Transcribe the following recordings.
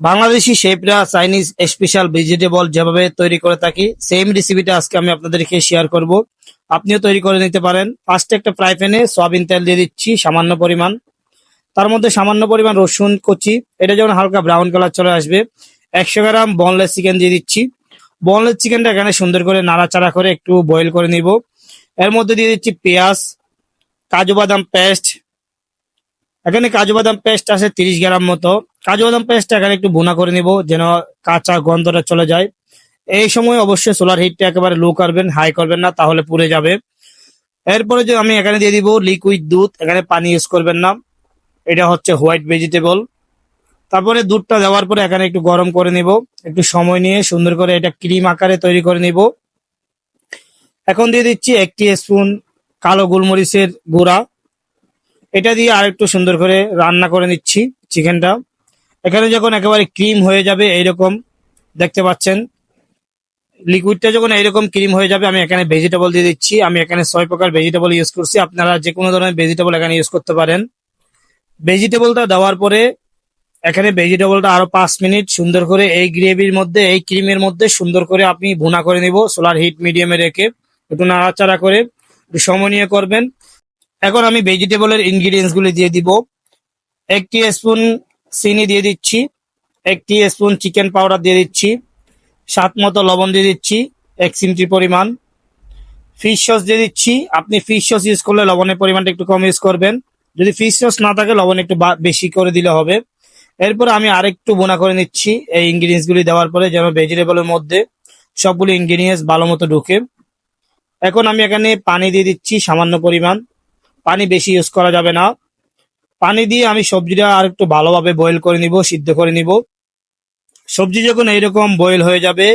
বাংলাদেশি শেফরা Chinese special vegetable যেভাবে তৈরি করে থাকি, সেম রেসিপিটা আজকে আমি আপনাদেরকে শেয়ার করব। আপনিও তৈরি করে নিতে পারেন। ফার্স্টে একটা ফ্রাই প্যানে সয়াবিন তেল দিয়ে দিচ্ছি, সামান্য পরিমাণ। তার মধ্যে সামান্য পরিমাণ রসুন কুচি, এটা যখন হালকা ব্রাউন কালার চলে আসবে, একশো গ্রাম বনলেস চিকেন দিয়ে দিচ্ছি। বনলেস চিকেনটা এখানে সুন্দর করে নাড়াচাড়া করে একটু বয়েল করে নিব। এর মধ্যে দিয়ে দিচ্ছি পেঁয়াজ, কাজু বাদাম পেস্ট এখানে কাজু বাদাম পেস্ট আছে তিরিশ গ্রাম মতো। কাজু বাদাম পেস্টটা এখানে একটু ভুনা করে নিব, যেন কাঁচা গন্ধটা চলে যায়। এই সময় অবশ্যই সোলার হিটটা একেবারে লো করবেন হাই করবেন না, তাহলে পুড়ে যাবে। এরপরে যে আমি এখানে দিয়ে দিব লিকুইড দুধ, এখানে পানি ইউজ করবেন না। এটা হচ্ছে হোয়াইট ভেজিটেবল তারপরে দুধটা দেওয়ার পরে এখানে একটু গরম করে নিব। একটু সময় নিয়ে সুন্দর করে এটা ক্রিম আকারে তৈরি করে নিব। এখন দিয়ে দিচ্ছি একটি স্পুন কালো গোলমরিচের গুঁড়া। এটা দিয়ে আরেকটু সুন্দর করে রান্না করে নিচ্ছি চিকেনটা। এখানে যখন একেবারে ক্রিম হয়ে যাবে এইরকম, দেখতে পাচ্ছেন লিকুইডটা যখন এইরকম ক্রিম হয়ে যাবে, আমি এখানে ভেজিটেবল দিয়ে দিচ্ছি, আমি এখানে ছয় প্রকার ভেজিটেবল ইউজ করছি, আপনারা যে কোনো ধরনের ভেজিটেবল এখানে ইউজ করতে পারেন। ভেজিটেবলটা দেওয়ার পরে, এখানে ভেজিটেবলটা আরও পাঁচ মিনিট সুন্দর করে এই গ্রেভির মধ্যে, এই ক্রিমের মধ্যে সুন্দর করে আপনি ভুনা করে নিব সোলার হিট মিডিয়ামে রেখে, একটু নাড়াচাড়া করে সময় করবেন। এখন আমি ভেজিটেবলের ইনগ্রিডিয়েন্টস গুলি দিয়ে দিব। একটি স্পুন চিনি দিয়ে দিচ্ছি, একটি স্পুন চিকেন পাউডার দিয়ে দিচ্ছি, স্বাদ মতো লবণ দিয়ে দিচ্ছি, এক চিমটি পরিমাণ। ফিশ সস দিয়ে দিচ্ছি, আপনি ফিশ সস ইউজ করলে লবণের পরিমাণটা একটু কম ইউজ করবেন। যদি ফিশ সস না থাকে, লবণ একটু বেশি করে দিলে হবে। এরপর আমি আরেকটু বোনা করে নিচ্ছি, এই ইনগ্রিডিয়েন্টস গুলি দেওয়ার পরে যেন ভেজিটেবলের মধ্যে সবগুলো ইনগ্রিডিয়েন্টস ভালো মতো ঢুকে। এখন আমি এখানে পানি দিয়ে দিচ্ছি সামান্য পরিমাণ। পানি বেশি ইউজ করা যাবে না। পানি দিয়ে আমি সবজিটা আর একটু ভালোভাবে বয়েল করে নিব, সিদ্ধ করে নিব। সবজি যখন এইরকম বয়েল হয়ে যাবে,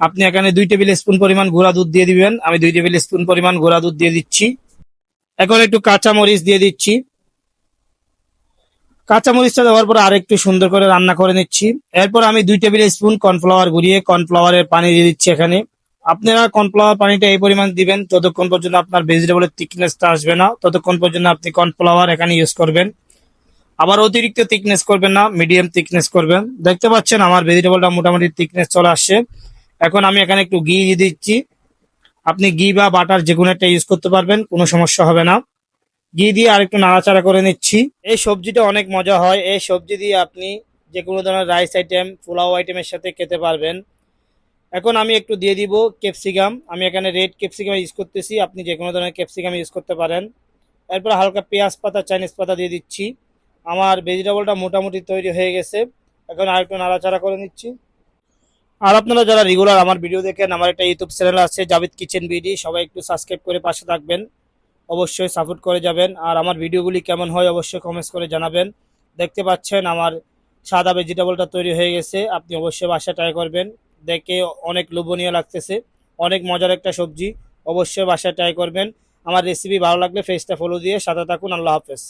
আপনি এখানে দুই টেবিল স্পুন পরিমাণ গুঁড়া দুধ দিয়ে দিবেন। আমি দুই টেবিল স্পুন পরিমাণ গুঁড়া দুধ দিয়ে দিচ্ছি। এখন একটু কাঁচা মরিচ দিয়ে দিচ্ছি। কাঁচা মরিচটা দেওয়ার পর আরেকটু সুন্দর করে রান্না করে নিচ্ছি। এরপর আমি দুই টেবিল স্পুন কর্নফ্লাওয়ার গুঁড়িয়ে কর্নফ্লাওয়ারের পানি দিয়ে দিচ্ছি এখানে। আপনারা কর্নফ্লাওয়ার পানিটা এই পরিমাণ দিবেন, ততক্ষণ পর্যন্ত আপনার ভেজিটেবলের থিকনেসটা আসবে না। ততক্ষণ পর্যন্ত আপনি কর্নফ্লাওয়ার এখানে ইউজ করবেন। আবার অতিরিক্ত থিকনেস করবেন না মিডিয়াম থিকনেস করবেন। দেখতে পাচ্ছেন আমার ভেজিটেবলটা মোটামুটি থিকনেস চলে আসছে। এখন আমি এখানে একটু ঘি দিচ্ছি। আপনি ঘি বা বাটার যে কোনো একটা ইউজ করতে পারবেন, কোনো সমস্যা হবে না। ঘি দিয়ে আর একটু নাড়াচাড়া করে নিচ্ছি। এই সবজিটা অনেক মজা হয়। এই সবজি দিয়ে আপনি যে কোনো ধরনের রাইস আইটেম পোলাও আইটেমের সাথে খেতে পারবেন। এখন আমি একটু দিয়ে দিব ক্যাপসিকাম আমি এখানে রেড ক্যাপসিকাম ইউজ করতেছি। আপনি যে কোনো ধরনের ক্যাপসিকাম ইউজ করতে পারেন। এরপর হালকা পেঁয়াজ পাতা, চাইনিজ পাতা দিয়ে দিচ্ছি। আমার ভেজিটেবলটা মোটামুটি তৈরি হয়ে গেছে। এখন আর একটু নাড়াচাড়া করে নিচ্ছি। আর আপনারা যারা রেগুলার আমার ভিডিও দেখেন, আমার একটা ইউটিউব চ্যানেল আছে জাভিদ কিচেন বিডি সবাই একটু সাবস্ক্রাইব করে পাশে থাকবেন। অবশ্যই সাপোর্ট করে যাবেন। আর আমার ভিডিওগুলি কেমন হয় অবশ্যই কমেন্টস করে জানাবেন। দেখতে পাচ্ছেন আমার সাদা ভেজিটেবলটা তৈরি হয়ে গেছে। আপনি অবশ্যই বাসায় ট্রাই করবেন। দেখে অনেক লোভনীয় লাগতেছে। অনেক মজার একটা সবজি। অবশ্যই বাসায় ট্রাই করবেন। আমার রেসিপি ভালো লাগলে ফেসটা ফলো দিয়ে সাথে থাকুন। আল্লাহ হাফেজ।